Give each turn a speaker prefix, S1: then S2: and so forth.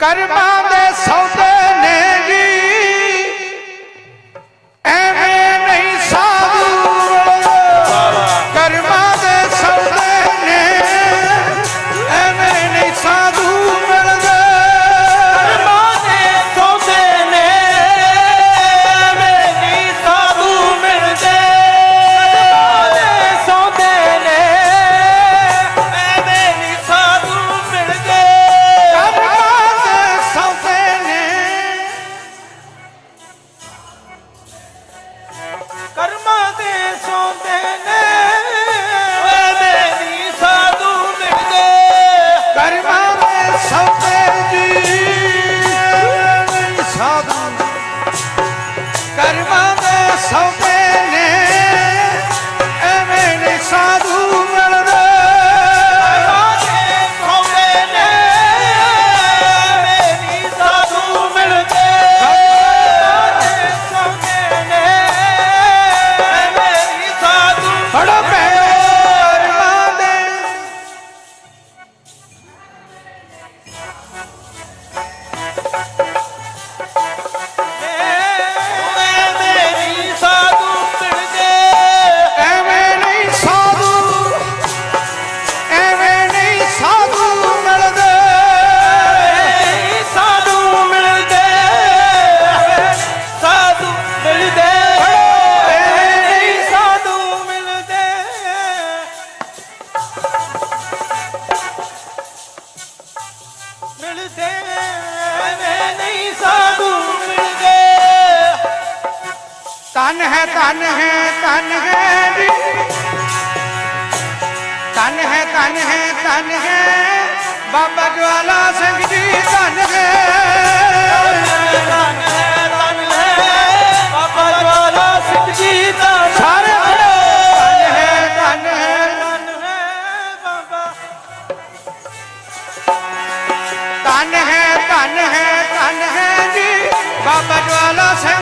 S1: ਕਰਮਾਂ ਦੇ ਸੌਦੇ ਨੇ ਜੀ। ਮਿਲਦੇ। ਐਵੇਂ ਨਹੀਂ ਸਾਧੂ ਮਿਲਦੇ। ਤਨ ਹੈ ਤਨ ਹੈ ਤਨ ਹੈ ਤਨ ਹੈ ਤਨ ਹੈ ਤਨ ਹੈ। ਬਾਬਾ धन है धन है धन है जी। बाबा ज्वाला से